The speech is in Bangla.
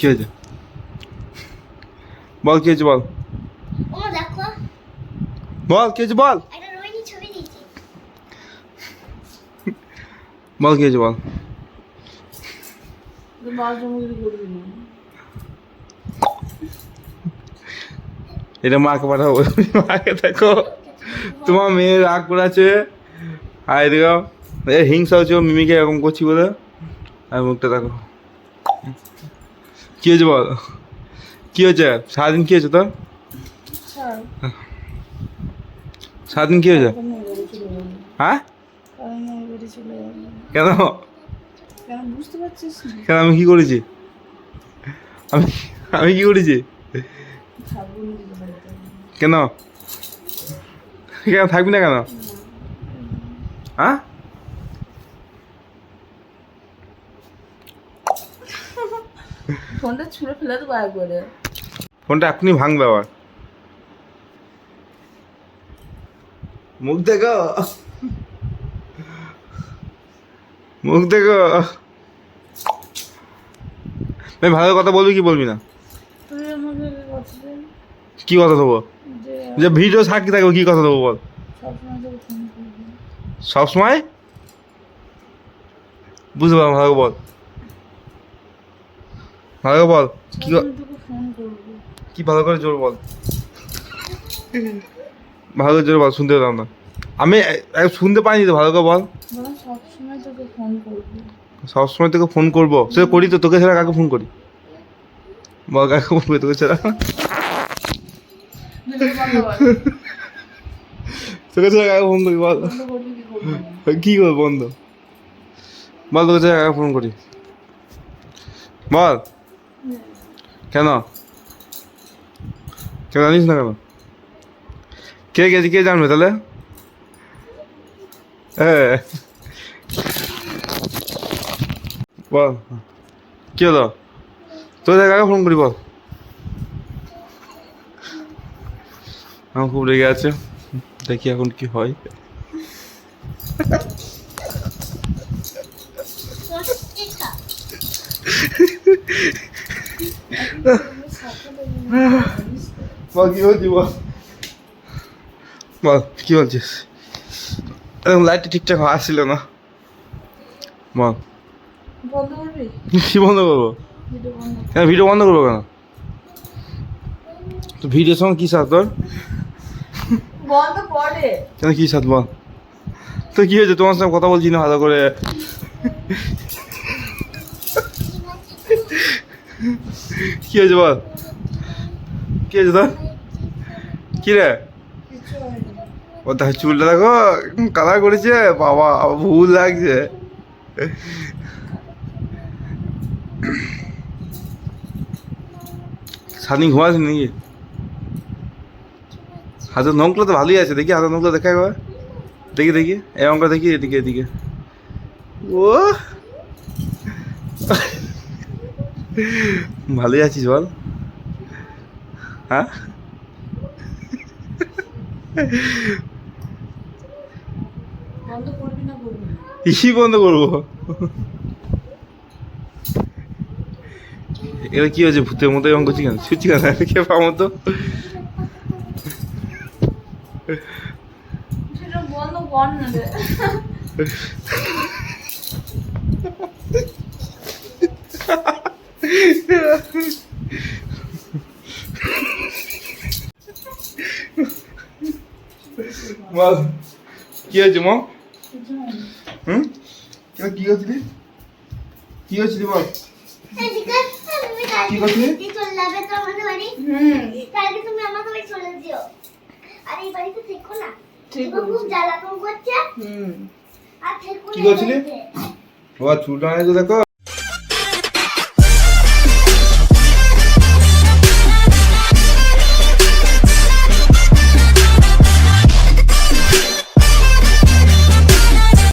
কি হয়েছে? বল কি হয়েছে বল? বল কি হয়েছে বল? বল কি হয়েছে বল? এটা মাকে পাঠাবো। মাকে দেখো। তোমার মেয়ে রাগ করেছে। আর দেখো এ হিংসা হচ্ছে মিমিকে এরকম করছি বলে। আর মুখটা দেখো। কি হয়েছে বল? কি হয়েছে? সারাদিন কি হয়েছে তোর? সারাদিন কি হয়েছে? হ্যাঁ? কেন? বুঝতে পারছিস কেন আমি কি করেছি? আমি আমি কি করেছি। কেন? কেন থাকবি না কেন? হ্যাঁ? ফোনটা ছুঁড়ে ফেলে দেবো একবারে। ফোনটা এখনই ভাঙবে আবার। মুখ দেখো। মুখ দেখো। ভাই ভালো কথা বলবি কি বলবি না? কি কথা দেবো? যে ভিডিও সাক্ষী থাকবে কি কথা দেবো বল। সবসময় বুঝতে পারলাম ভালো বল। ভালো করে বল কি ক- ভালো করে জোর বল। ভালো করে জোর বল শুনতে পেলাম না। আমি শুনতে পাইনি তো ভালো করে বল। সবসময় তোকে ফোন করব। সে করি তো তোকে ছাড়া কাকে ফোন করি? বল কাকে ফোন করি তোকে ছাড়া? বন্ধ তোকে ছাড়া কাকে ফোন করি বল। কি করব বন্ধ? বল তোকে ছাড়া কাকে ফোন করি? বল। কেন? কেন জানিস না কেন? কে গেছে কে জানবে তাহলে? বল কি হলো? তোর কাকে ফোন করি বল? আমার খুব রেগে আছে দেখি এখন কি হয়। বল কি হয়েছি বল বল কি বলছিস? এরকম লাইটটা ঠিকঠাক আসছিল না। বল বন্ধ কি বন্ধ করব? ভিডিও বন্ধ কেন ভিডিও বন্ধ করব কেন? তো ভিডিওর সঙ্গে কী সাথ তোর? কেন কী সাথ বল? তো কী হয়েছে? তোমার সঙ্গে কথা বলছি না ভালো করে। কি হয়েছে বল? কি হয়েছে তোর? কি রে? ও তার চুলটা দেখো কালার করেছে, বাবা, ভুল লাগছে। স্বাধীন ঘুমাস নাকি? হাতের নখগুলো তো ভালোই আছে, দেখি হাতের নখগুলো দেখা একবার। দেখি দেখি। এই অঙ্ক দেখি, এদিকে এদিকে। ও! ভালোই আছিস বল। হ্যাঁ? বন্ধ করবি কি বন্ধ এটা কি হয়েছে ভূতের মতো এরকম করছি কেন? ছুটছি কেন? কে পাবো তো বন্ধ কর না বল কি হয়েছে মা? হুম? কেন কি করছিলি? কি করছিলি বল? কি করছিলি? কি করছিলি? ও চুলটা দেখো।